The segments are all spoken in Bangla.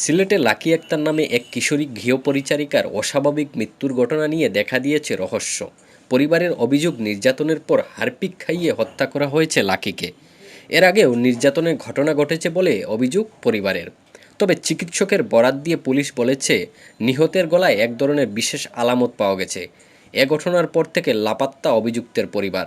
সিলেটে লাকি আক্তার নামে এক কিশোরী গৃহপরিচারিকার অস্বাভাবিক মৃত্যুর ঘটনা নিয়ে দেখা দিয়েছে রহস্য। পরিবারের অভিযোগ, নির্যাতনের পর হারপিক খাইয়ে হত্যা করা হয়েছে লাকিকে। এর আগেও নির্যাতনের ঘটনা ঘটেছে বলে অভিযোগ পরিবারের। তবে চিকিৎসকের বরাত দিয়ে পুলিশ বলেছে, নিহতের গলায় এক ধরনের বিশেষ আলামত পাওয়া গেছে। এ ঘটনার পর থেকে লাপাত্তা অভিযুক্তের পরিবার।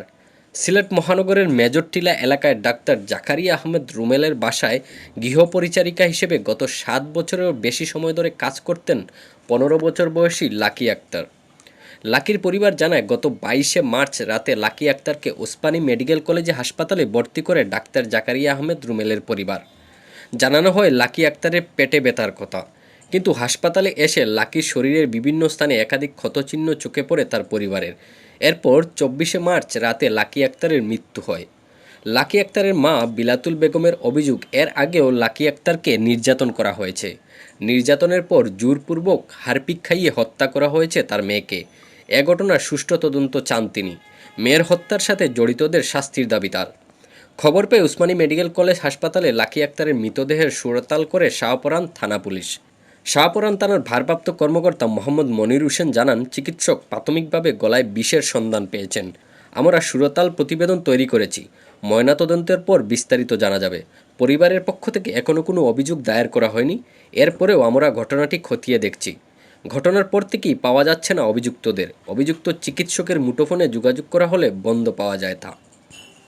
সিলেট মহানগরের মেজরটিলা এলাকায় ডাক্তার জাকারিয়া আহমেদ রুমেলের বাসায় গৃহপরিচারিকা হিসেবে গত সাত বছরেরও বেশি সময় ধরে কাজ করতেন পনেরো বছর বয়সী লাকি আক্তার। লাকির পরিবার জানায়, গত বাইশে মার্চ রাতে লাকি আক্তারকে ওসমানী মেডিকেল কলেজে হাসপাতালে ভর্তি করে ডাক্তার জাকারিয়া আহমেদ রুমেলের পরিবার। জানানো হয়, লাকি আক্তারের পেটে ব্যথার কথা। কিন্তু হাসপাতালে এসে লাকির শরীরের বিভিন্ন স্থানে একাধিক ক্ষতচিহ্ন চোখে পড়ে তার পরিবারের। এরপর চব্বিশে মার্চ রাতে লাকি আক্তারের মৃত্যু হয়। লাকি আক্তারের মা বিলাতুল বেগমের অভিযোগ, এর আগেও লাকি আক্তারকে নির্যাতন করা হয়েছে। নির্যাতনের পর জোরপূর্বক হারপিক খাইয়ে হত্যা করা হয়েছে তার মেয়েকে। এ ঘটনার সুষ্ঠু তদন্ত চান তিনি। মেয়ের হত্যার সাথে জড়িতদের শাস্তির দাবি তার। খবর পেয়ে উসমানী মেডিকেল কলেজ হাসপাতালে লাকি আক্তারের মৃতদেহের সুরতাল করে শাহপরান থানা পুলিশ। শাহপরান থানার ভারপ্রাপ্ত কর্মকর্তা মোহাম্মদ মনির হোসেন জানান, চিকিৎসক প্রাথমিকভাবে গলায় বিষের সন্ধান পেয়েছেন। আমরা সুরতাল প্রতিবেদন তৈরি করেছি। ময়নাতদন্তের পর বিস্তারিত জানা যাবে। পরিবারের পক্ষ থেকে এখনও কোনো অভিযোগ দায়ের করা হয়নি। এরপরেও আমরা ঘটনাটি খতিয়ে দেখছি। ঘটনার পর থেকেই পাওয়া যাচ্ছে না অভিযুক্তদের। অভিযুক্ত চিকিৎসকের মুঠোফোনে যোগাযোগ করা হলে বন্ধ পাওয়া যায় তা।